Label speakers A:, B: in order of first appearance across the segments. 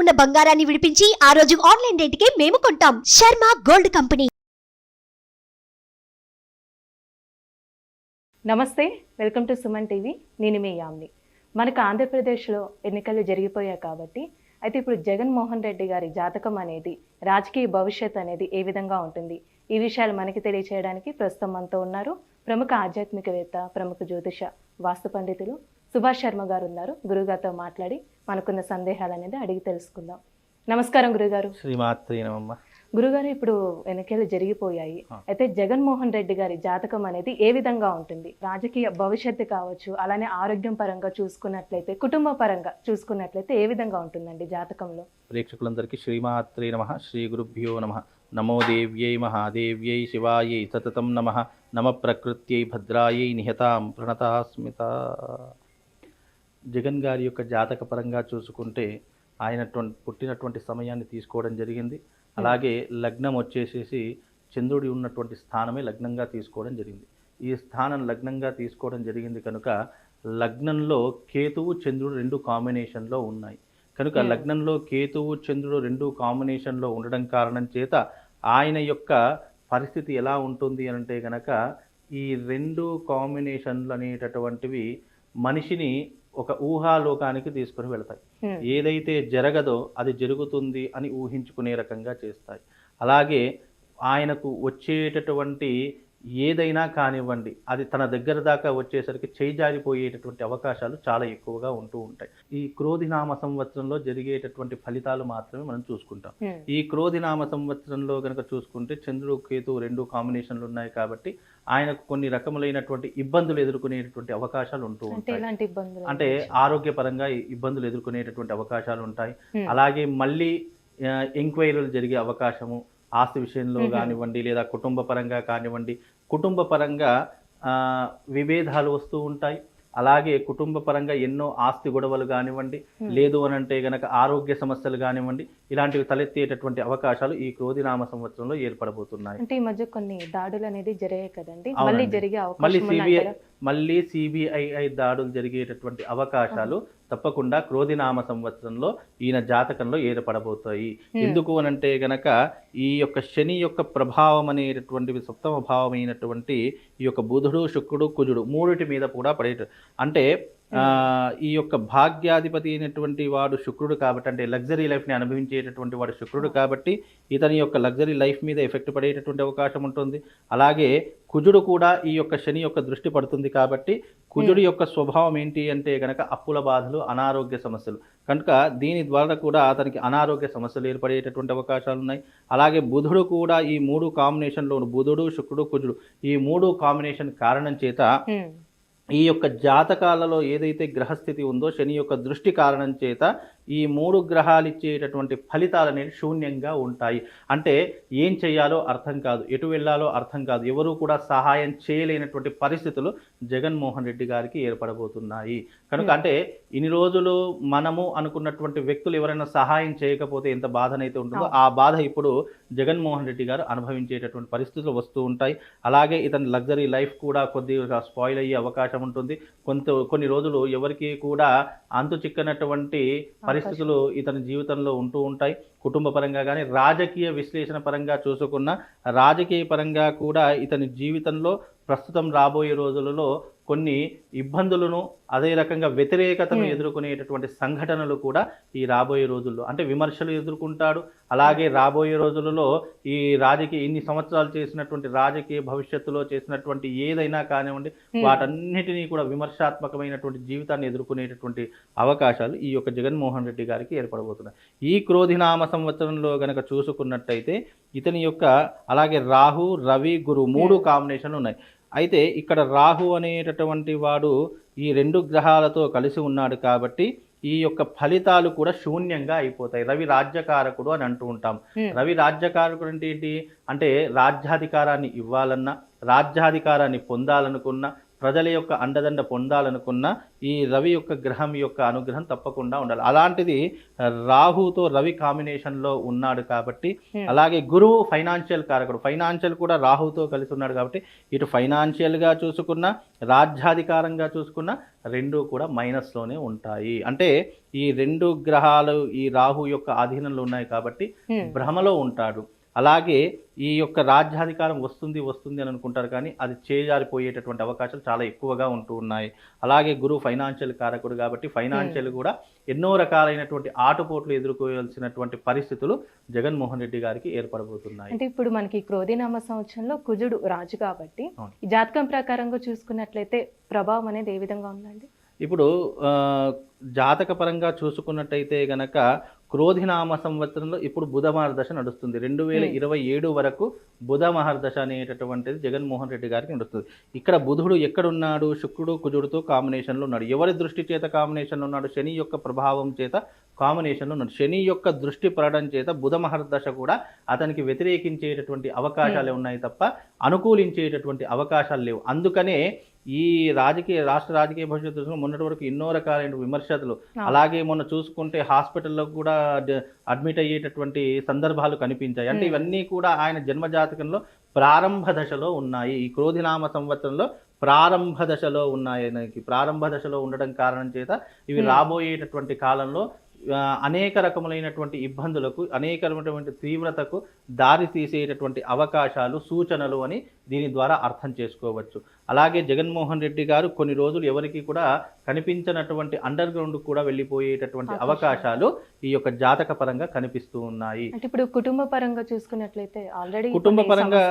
A: ఉన్న బంగారాన్ని విడిపించి ఆ రోజు ఆన్లైన్ రేటుకే మేము కొంటాం. Sharma gold company.
B: నమస్తే వెల్కమ్ టు సుమన్ టీవీ. నేను మీ యామ్ని. మనకు ఆంధ్రప్రదేశ్లో ఎన్నికలు జరిగిపోయాయి కాబట్టి అయితే ఇప్పుడు జగన్మోహన్ రెడ్డి గారి జాతకం అనేది రాజకీయ భవిష్యత్ అనేది ఏ విధంగా ఉంటుంది? ఈ విషయాలు మనకి తెలియచేయడానికి ప్రస్తుతం మనతో ఉన్నారు ప్రముఖ ఆధ్యాత్మికవేత్త ప్రముఖ జ్యోతిష వాస్తు పండితులు సుభాష్ శర్మ గారు ఉన్నారు. గురుగారితో మాట్లాడి మనకున్న సందేహాలు అనేది అడిగి తెలుసుకుందాం. నమస్కారం గురుగారు
C: శ్రీమాత్రి నమమ్మ
B: గురుగారు ఇప్పుడు ఎన్నికలు జరిగిపోయాయి. అయితే జగన్మోహన్ రెడ్డి గారి జాతకం అనేది ఏ విధంగా ఉంటుంది? రాజకీయ భవిష్యత్తు కావచ్చు అలానే ఆరోగ్యం పరంగా చూసుకున్నట్లయితే కుటుంబ పరంగా చూసుకున్నట్లయితే ఏ విధంగా ఉంటుందండి జాతకంలో?
C: ప్రేక్షకులందరికీ శ్రీమాత్రి నమ శ్రీ గురుభ్యో నమ. నమో దేవ్యై మహాదేవ్యై శివాయై సతతం నమ. నమ ప్రకృత్యై భద్రాయై నిహతాం ప్రణతాస్మిత. జగన్ గారి యొక్క జాతక పరంగా చూసుకుంటే ఆయన ట్వం- పుట్టినటువంటి సమయాన్ని తీసుకోవడం జరిగింది. అలాగే లగ్నం వచ్చేసేసి చంద్రుడి ఉన్నటువంటి స్థానమే లగ్నంగా తీసుకోవడం జరిగింది. ఈ స్థానం లగ్నంగా తీసుకోవడం జరిగింది కనుక లగ్నంలో కేతువు చంద్రుడు రెండు కాంబినేషన్లో ఉన్నాయి. కనుక
B: Hmm.
C: లగ్నంలో కేతువు చంద్రుడు రెండు కాంబినేషన్లో ఉండడం కారణం చేత ఆయన యొక్క పరిస్థితి ఎలా ఉంటుంది అంటే గనక ఈ రెండు కాంబినేషన్లు అనేటటువంటివి మనిషిని ఒక ఊహాలోకానికి తీసుకొని వెళతాయి. ఏదైతే జరగదో అది జరుగుతుంది అని ఊహించుకునే రకంగా చేస్తాయి అలాగే ఆయనకు వచ్చేటటువంటి ఏదైనా కానివ్వండి అది తన దగ్గర దాకా వచ్చేసరికి చేయి జారిపోయేటటువంటి అవకాశాలు చాలా ఎక్కువగా ఉంటూ ఉంటాయి ఈ క్రోధినామ సంవత్సరంలో జరిగేటటువంటి ఫలితాలు మాత్రమే మనం చూసుకుంటాం. ఈ క్రోధినామ సంవత్సరంలో కనుక చూసుకుంటే చంద్రుడు కేతు రెండు కాంబినేషన్లు ఉన్నాయి కాబట్టి ఆయనకు కొన్ని రకములైనటువంటి ఇబ్బందులు ఎదుర్కొనేటటువంటి అవకాశాలు ఉంటూ ఉంటాయి అంటే ఆరోగ్యపరంగా ఇబ్బందులు ఎదుర్కొనేటటువంటి అవకాశాలు ఉంటాయి. అలాగే మళ్ళీ ఎంక్వైరీలు జరిగే అవకాశము ఆస్తి విషయంలో. కానివ్వండి లేదా కుటుంబ పరంగా కానివ్వండి కుటుంబ పరంగా విభేదాలు వస్తూ ఉంటాయి అలాగే కుటుంబ పరంగా ఎన్నో ఆస్తి గొడవలు కానివ్వండి. లేదు అని అంటే గనక ఆరోగ్య సమస్యలు కానివ్వండి ఇలాంటివి తలెత్తేటటువంటి అవకాశాలు ఈ క్రోధినామ సంవత్సరంలో ఏర్పడబోతున్నాయి
B: అంటే ఈ మధ్య కొన్ని దాడులు అనేది జరిగాయి కదండి. మళ్ళీ జరిగే
C: మళ్ళీ సిబిఐ? మళ్ళీ సిబిఐఐ దాడులు జరిగేటటువంటి అవకాశాలు తప్పకుండా క్రోధినామ సంవత్సరంలో ఈయన జాతకంలో ఏర్పడబోతాయి
B: Hmm.
C: ఎందుకు అనంటే గనక ఈ యొక్క శని యొక్క ప్రభావం అనేటటువంటివి సప్తమ భావమైనటువంటి ఈ యొక్క బుధుడు శుక్రుడు కుజుడు మూడిటి మీద కూడా పడేట. అంటే ఈ యొక్క భాగ్యాధిపతి అయినటువంటి వాడు శుక్రుడు కాబట్టి అంటే లగ్జరీ లైఫ్ని అనుభవించేటటువంటి వాడు శుక్రుడు కాబట్టి ఇతని యొక్క లగ్జరీ లైఫ్ మీద ఎఫెక్ట్ పడేటటువంటి అవకాశం ఉంటుంది. అలాగే కుజుడు కూడా ఈ యొక్క శని యొక్క దృష్టి పడుతుంది కాబట్టి కుజుడు యొక్క స్వభావం ఏంటి అంటే గనక అప్పుల బాధలు అనారోగ్య సమస్యలు. కనుక దీని ద్వారా కూడా అతనికి అనారోగ్య సమస్యలు ఏర్పడేటటువంటి అవకాశాలు ఉన్నాయి అలాగే బుధుడు కూడా ఈ మూడు కాంబినేషన్లో బుధుడు శుక్రుడు కుజుడు ఈ మూడు కాంబినేషన్ కారణం చేత. ఈ యొక్క జాతకాలలో ఏదైతే గ్రహస్థితి ఉందో శని యొక్క దృష్టి కారణం చేత ఈ మూడు గ్రహాలు ఇచ్చేటటువంటి ఫలితాలు అనేవి శూన్యంగా ఉంటాయి. అంటే ఏం చేయాలో అర్థం కాదు ఎటు వెళ్ళాలో అర్థం కాదు. ఎవరు కూడా సహాయం చేయలేనటువంటి పరిస్థితులు జగన్మోహన్ రెడ్డి గారికి ఏర్పడబోతున్నాయి. కనుక
B: Hmm.
C: అంటే ఇన్ని రోజులు మనము అనుకున్నటువంటి వ్యక్తులు ఎవరైనా సహాయం చేయకపోతే ఎంత బాధనైతే ఉంటుందో. ఆ బాధ ఇప్పుడు జగన్మోహన్ రెడ్డి గారు అనుభవించేటటువంటి పరిస్థితులు వస్తూ ఉంటాయి. అలాగే ఇతని లగ్జరీ లైఫ్ కూడా కొద్దిగా స్పాయిల్ అయ్యే అవకాశం ఉంటుంది. కొంత కొన్ని రోజులు ఎవరికి కూడా అంతు చిక్కనటువంటి పరిస్థితులు ఇతని జీవితంలో ఉంటూ ఉంటాయి. కుటుంబ పరంగా కానీ రాజకీయ విశ్లేషణ పరంగా చూసుకున్న రాజకీయ పరంగా కూడా ఇతని జీవితంలో ప్రస్తుతం రాబోయే రోజులలో కొన్ని ఇబ్బందులను అదే రకంగా వ్యతిరేకతను. ఎదుర్కొనేటటువంటి సంఘటనలు కూడా ఈ రాబోయే రోజుల్లో అంటే విమర్శలు ఎదుర్కొంటాడు అలాగే రాబోయే రోజులలో ఈ రాజకీయ ఇన్ని సంవత్సరాలు చేసినటువంటి రాజకీయ భవిష్యత్తులో చేసినటువంటి ఏదైనా కానివ్వండి. వాటన్నిటినీ కూడా విమర్శాత్మకమైనటువంటి జీవితాన్ని ఎదుర్కొనేటటువంటి అవకాశాలు ఈ యొక్క జగన్మోహన్ రెడ్డి గారికి ఏర్పడబోతున్నాయి ఈ క్రోధినామ సంవత్సరంలో గనక చూసుకున్నట్టయితే ఇతని యొక్క అలాగే రాహు రవి గురు మూడు కాంబినేషన్లు ఉన్నాయి. అయితే ఇక్కడ రాహు అనేటటువంటి వాడు ఈ రెండు గ్రహాలతో కలిసి ఉన్నాడు కాబట్టి ఈ యొక్క ఫలితాలు కూడా శూన్యంగా అయిపోతాయి. రవి రాజ్యకారకుడు అని అంటూ ఉంటాం.
B: హ్మ్.
C: రవి రాజ్యకారకుడు అంటే ఏంటి? అంటే రాజ్యాధికారాన్ని ఇవ్వాలన్నా రాజ్యాధికారాన్ని పొందాలనుకున్న ప్రజల యొక్క అండదండ పొందాలనుకున్న ఈ రవి యొక్క గ్రహం యొక్క అనుగ్రహం తప్పకుండా ఉండాలి అలాంటిది రాహుతో రవి కాంబినేషన్లో ఉన్నాడు కాబట్టి
B: Hmm.
C: అలాగే గురువు ఫైనాన్షియల్ కారకుడు ఫైనాన్షియల్ కూడా రాహుతో కలిసి ఉన్నాడు కాబట్టి ఇటు ఫైనాన్షియల్గా చూసుకున్న రాజ్యాధికారంగా చూసుకున్న రెండు కూడా మైనస్లోనే ఉంటాయి అంటే ఈ రెండు గ్రహాలు ఈ రాహు యొక్క ఆధీనంలో ఉన్నాయి కాబట్టి
B: Hmm.
C: భ్రమలో ఉంటాడు అలాగే ఈ యొక్క రాజ్యాధికారం వస్తుంది వస్తుంది అని అనుకుంటారు కానీ అది చేజారిపోయేటటువంటి అవకాశాలు చాలా ఎక్కువగా ఉంటూ ఉన్నాయి. అలాగే గురువు ఫైనాన్షియల్ కారకుడు కాబట్టి ఫైనాన్షియల్ కూడా ఎన్నో రకాలైనటువంటి ఆటుపోట్లు ఎదుర్కోవాల్సినటువంటి పరిస్థితులు జగన్మోహన్ రెడ్డి గారికి ఏర్పడబోతున్నాయి.
B: అంటే ఇప్పుడు మనకి క్రోధినామ సంవత్సరంలో కుజుడు రాజు కాబట్టి జాతకం ప్రకారంగా చూసుకున్నట్లయితే ప్రభావం అనేది ఏ విధంగా ఉందండి?
C: ఇప్పుడు జాతక పరంగా చూసుకున్నట్టయితే గనక క్రోధినామ సంవత్సరంలో ఇప్పుడు బుధ మహర్దశ నడుస్తుంది. రెండు వేల ఇరవై ఏడు వరకు బుధ మహర్దశ అనేటటువంటిది జగన్మోహన్ రెడ్డి గారికి నడుస్తుంది. ఇక్కడ బుధుడు ఎక్కడున్నాడు? శుక్రుడు కుజుడుతో కాంబినేషన్లో ఉన్నాడు. ఎవరి దృష్టి చేత కాంబినేషన్లో ఉన్నాడు? శని యొక్క ప్రభావం చేత కాంబినేషన్లో ఉన్నాడు. శని యొక్క దృష్టి పడడం చేత బుధ మహర్దశ కూడా అతనికి వ్యతిరేకించేటటువంటి అవకాశాలే ఉన్నాయి తప్ప అనుకూలించేటటువంటి అవకాశాలు లేవు. అందుకనే ఈ రాజకీయ రాష్ట్ర రాజకీయ భవిష్యత్తు దృష్టిలో మొన్నటి వరకు ఎన్నో రకాలైన విమర్శలు. అలాగే మొన్న చూసుకుంటే హాస్పిటల్లో కూడా అడ్మిట్ అయ్యేటటువంటి సందర్భాలు కనిపించాయి. అంటే. ఇవన్నీ కూడా ఆయన జన్మజాతకంలో ప్రారంభ దశలో ఉన్నాయి. ఈ క్రోధినామ సంవత్సరంలో ప్రారంభ దశలో ఉన్నాయి. ఆయనకి ప్రారంభ దశలో ఉండడం కారణం చేత ఇవి. రాబోయేటటువంటి కాలంలో అనేక రకములైనటువంటి ఇబ్బందులకు అనేక రకమైనటువంటి తీవ్రతకు దారి తీసేటటువంటి అవకాశాలు సూచనలు అని దీని ద్వారా అర్థం చేసుకోవచ్చు అలాగే జగన్మోహన్ రెడ్డి గారు కొన్ని రోజులు ఎవరికి కూడా కనిపించినటువంటి అండర్ గ్రౌండ్ కూడా వెళ్ళిపోయేటటువంటి
B: అవకాశాలు.
C: ఈ యొక్క జాతక పరంగా కనిపిస్తూ ఉన్నాయి
B: ఇప్పుడు కుటుంబ పరంగా చూసుకున్నట్లయితే ఆల్రెడీ
C: కుటుంబ పరంగా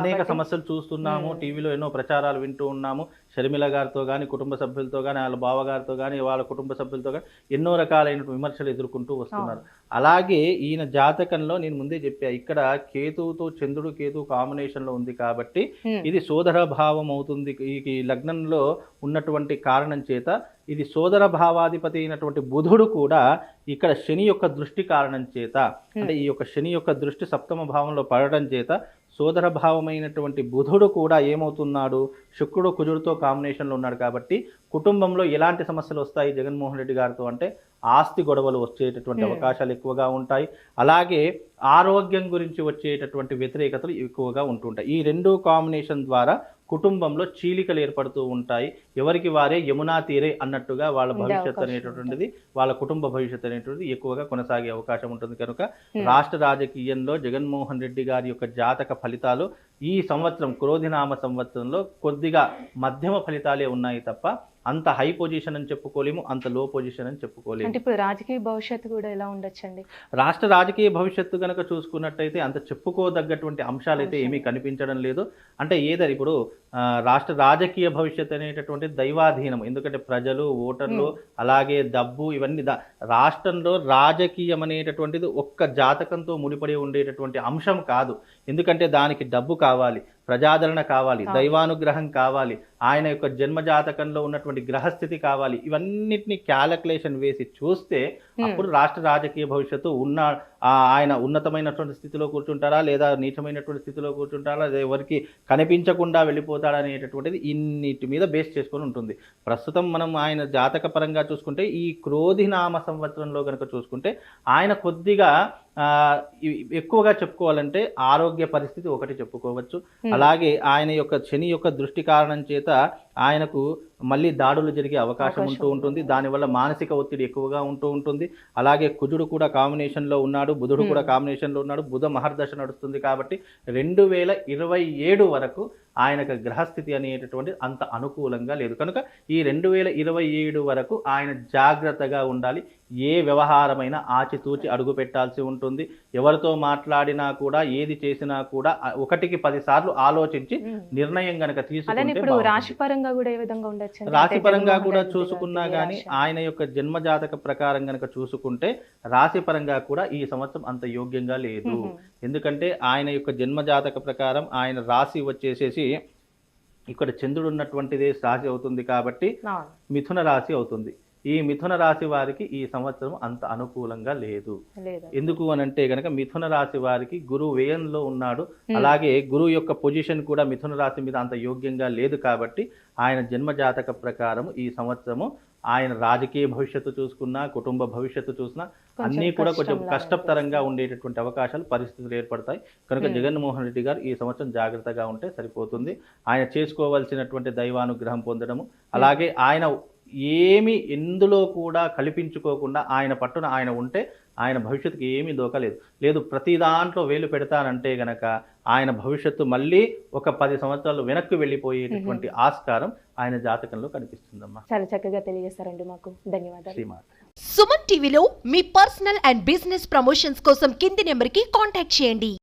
C: అనేక సమస్యలు చూస్తున్నాము. టీవీలో ఎన్నో ప్రచారాలు వింటూ ఉన్నాము షర్మిల గారితో కానీ కుటుంబ సభ్యులతో కానీ వాళ్ళ బావగారితో కానీ వాళ్ళ కుటుంబ సభ్యులతో కానీ ఎన్నో రకాలైన విమర్శలు ఎదుర్కొంటూ వస్తున్నారు. అలాగే ఈయన జాతకంలో నేను ముందే చెప్పా ఇక్కడ కేతువుతో చంద్రుడు కేతు కాంబినేషన్లో ఉంది కాబట్టి. ఇది సోదర భావం అవుతుంది. ఈ ఈ లగ్నంలో ఉన్నటువంటి కారణం చేత ఇది సోదర భావాధిపతి అయినటువంటి బుధుడు కూడా ఇక్కడ శని యొక్క దృష్టి కారణం చేత అంటే ఈ యొక్క శని యొక్క దృష్టి సప్తమ భావంలో పడడం చేత సోదర భావమైనటువంటి బుధుడు కూడా ఏమవుతున్నాడు? శుక్రుడు కుజుడితో కాంబినేషన్లో ఉన్నాడు కాబట్టి కుటుంబంలో ఎలాంటి సమస్యలు వస్తాయి జగన్మోహన్ రెడ్డి గారితో అంటే ఆస్తి గొడవలు వచ్చేటటువంటి
B: Hmm.
C: అవకాశాలు ఎక్కువగా ఉంటాయి అలాగే ఆరోగ్యం గురించి వచ్చేటటువంటి వ్యతిరేకతలు ఎక్కువగా ఉంటుంటాయి ఈ రెండు కాంబినేషన్ ద్వారా కుటుంబంలో చీలికలు ఏర్పడుతూ ఉంటాయి ఎవరికి వారే యమునా తీరే అన్నట్టుగా వాళ్ళ భవిష్యత్తు అనేటటువంటిది వాళ్ళ కుటుంబ భవిష్యత్తు అనేటువంటిది ఎక్కువగా కొనసాగే అవకాశం ఉంటుంది కనుక
B: Hmm.
C: రాష్ట్ర రాజకీయంలో జగన్మోహన్ రెడ్డి గారి యొక్క జాతక ఫలితాలు ఈ సంవత్సరం క్రోధినామ సంవత్సరంలో కొద్దిగా మధ్యమ ఫలితాలే ఉన్నాయి తప్ప అంత హై పొజిషన్ అని చెప్పుకోలేము అంత లో పొజిషన్ అని చెప్పుకోలేము.
B: అంటే ఇప్పుడు రాజకీయ భవిష్యత్తు కూడా ఎలా ఉండొచ్చండి?
C: రాష్ట్ర రాజకీయ భవిష్యత్తు కనుక చూసుకున్నట్టయితే అంత చెప్పుకోదగ్గటువంటి అంశాలైతే ఏమీ కనిపించడం లేదు. అంటే ఏదది ఇప్పుడు రాష్ట్ర రాజకీయ భవిష్యత్తు అనేటటువంటి దైవాధీనం. ఎందుకంటే ప్రజలు ఓటర్లు అలాగే డబ్బు ఇవన్నీ దా- రాష్ట్రంలో రాజకీయం అనేటటువంటిది ఒక్క జాతకంతో ముడిపడి ఉండేటటువంటి అంశం కాదు. ఎందుకంటే దానికి డబ్బు కావాలి. ప్రజాదరణ కావాలి. దైవానుగ్రహం కావాలి ఆయన యొక్క జన్మ జాతకంలో ఉన్నటువంటి గ్రహస్థితి కావాలి ఇవన్నిటిని క్యాలకులేషన్ వేసి చూస్తే. అప్పుడు రాష్ట్ర రాజకీయ భవిష్యత్తు ఉన్న ఆయన ఉన్నతమైనటువంటి స్థితిలో కూర్చుంటారా లేదా నీచమైనటువంటి స్థితిలో కూర్చుంటారా లేదా ఎవరికి కనిపించకుండా వెళ్ళిపోతాడా అనేటటువంటిది ఇన్నిటి మీద బేస్ చేసుకొని ఉంటుంది ప్రస్తుతం మనం ఆయన జాతక పరంగా చూసుకుంటే ఈ క్రోధినామ సంవత్సరంలో కనుక చూసుకుంటే ఆయన కొద్దిగా ఎక్కువగా చెప్పుకోవాలంటే ఆరోగ్య పరిస్థితి ఒకటి చెప్పుకోవచ్చు. అలాగే ఆయన యొక్క శని యొక్క దృష్టి కారణం చేత ఆయనకు మళ్ళీ దాడులు జరిగే అవకాశం ఉంటూ ఉంటుంది. దానివల్ల మానసిక ఒత్తిడి ఎక్కువగా ఉంటూ ఉంటుంది అలాగే కుజుడు కూడా కాంబినేషన్లో ఉన్నాడు బుధుడు కూడా
B: Hmm.
C: కాంబినేషన్లో ఉన్నాడు బుధ మహర్దశ నడుస్తుంది కాబట్టి రెండు వేల ఇరవై ఏడు వరకు ఆయనకు గ్రహస్థితి అనేటటువంటి అంత అనుకూలంగా లేదు కనుక ఈ రెండు వేల ఇరవై ఏడు వరకు ఆయన జాగ్రత్తగా ఉండాలి ఏ వ్యవహారమైనా ఆచితూచి అడుగు పెట్టాల్సి ఉంటుంది ఎవరితో మాట్లాడినా కూడా ఏది చేసినా కూడా ఒకటికి పది సార్లు ఆలోచించి
B: Hmm.
C: నిర్ణయం గనక
B: అలానే
C: తీసుకుంటే
B: పరంగా కూడా ఏ విధంగా ఉండొచ్చు
C: రాశి పరంగా కూడా చూసుకున్నా కానీ ఆయన యొక్క జన్మ జాతక ప్రకారం గనక చూసుకుంటే రాశి పరంగా కూడా ఈ సంవత్సరం అంత యోగ్యంగా లేదు. ఎందుకంటే ఆయన యొక్క జన్మ జాతక ప్రకారం ఆయన రాశి వచ్చేసేసి ఇక్కడ చంద్రుడు ఉన్నటువంటిదే రాశి అవుతుంది కాబట్టి మిథున రాశి అవుతుంది. ఈ మిథున రాశి వారికి ఈ సంవత్సరం అంత అనుకూలంగా లేదు. ఎందుకు అని అంటే గనక మిథున రాశి వారికి గురువు వ్యయంలో ఉన్నాడు. అలాగే గురువు యొక్క పొజిషన్ కూడా మిథున రాశి మీద అంత యోగ్యంగా లేదు కాబట్టి ఆయన జన్మ జాతక ప్రకారం ఈ సంవత్సరము ఆయన రాజకీయ భవిష్యత్తు చూసుకున్నా కుటుంబ భవిష్యత్తు చూసినా అన్నీ కూడా కొంచెం కష్టతరంగా ఉండేటటువంటి అవకాశాలు పరిస్థితులు ఏర్పడతాయి. కనుక జగన్మోహన్ రెడ్డి గారు ఈ సంవత్సరం జాగ్రత్తగా ఉంటే సరిపోతుంది. ఆయన చేసుకోవాల్సినటువంటి దైవానుగ్రహం పొందడము అలాగే ఆయన ఏమి ఎందులో కూడా కల్పించుకోకుండా ఆయన పట్టున ఆయన ఉంటే ఆయన భవిష్యత్తుకి ఏమీ దోకలేదు లేదు. ప్రతి దాంట్లో వేలు పెడతానంటే గనక ఆయన భవిష్యత్తు మళ్ళీ ఒక పది సంవత్సరాలు వెనక్కి వెళ్ళిపోయేటటువంటి ఆస్కారం ఆయన జాతకంలో కనిపిస్తుందమ్మా.
B: చాలా చక్కగా తెలియజేస్తారండి మాకు. ధన్యవాదాలు.
C: శ్రీమాత
A: సుమన్ టీవీలో మీ పర్సనల్ అండ్ బిజినెస్ ప్రమోషన్స్ కోసం కింది నెంబర్కి కాంటాక్ట్ చేయండి.